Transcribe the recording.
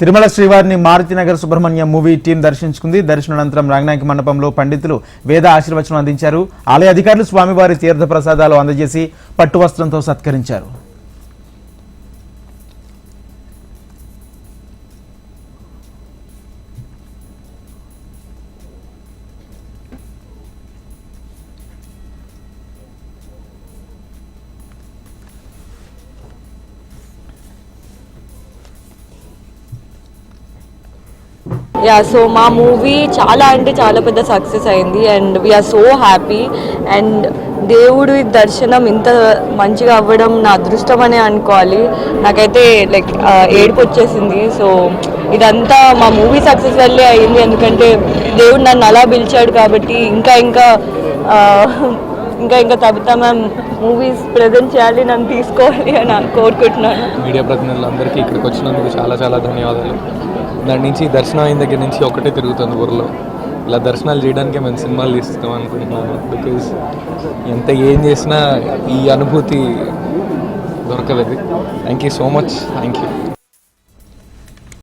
తిరుమల శ్రీవారిని Marutinagar Subrahmanyam movie team దర్శించుకుంది. దర్శనానంతరం రంగనాయక మండపంలో పండితులు వేద ఆశీర్వచనం అందించారు. ఆలయ అధికారులు స్వామివారి తీర్థ ప్రసాదాలు అందజేసి పట్టు వస్త్రంతో సత్కరించారు. యా సో మా మూవీ చాలా అంటే చాలా పెద్ద సక్సెస్ అయింది and we're so happy and దేవుడి దర్శనం ఇంత మంచిగా అవ్వడం నా అదృష్టం అనే అనుకోవాలి. నాకైతే లైక్ ఏడుపు వచ్చేసింది. సో ఇదంతా మా మూవీ సక్సెస్ వల్లే అయింది. ఎందుకంటే దేవుడు నన్ను అలా పిలిచాడు కాబట్టి ఇంకా ఇంకా ఇంకా ఇంకా తబితా మ్యామ్ మూవీస్ ప్రజెంట్ చేయాలి నన్ను తీసుకోవాలి అని కోరుకుంటున్నాను. మీడియా ప్రతినిధులందరికీ ఇక్కడికి వచ్చినందుకు చాలా చాలా ధన్యవాదాలు. దాని నుంచి దర్శనం అయిన దగ్గర నుంచి ఒకటే తిరుగుతుంది ఊర్లో. ఇలా దర్శనాలు చేయడానికే మేము సినిమాలు తీస్తాం అనుకుంటున్నాను బికాజ్ ఎంత ఏం చేసినా ఈ అనుభూతి దొరకలేదు thank you so much thank you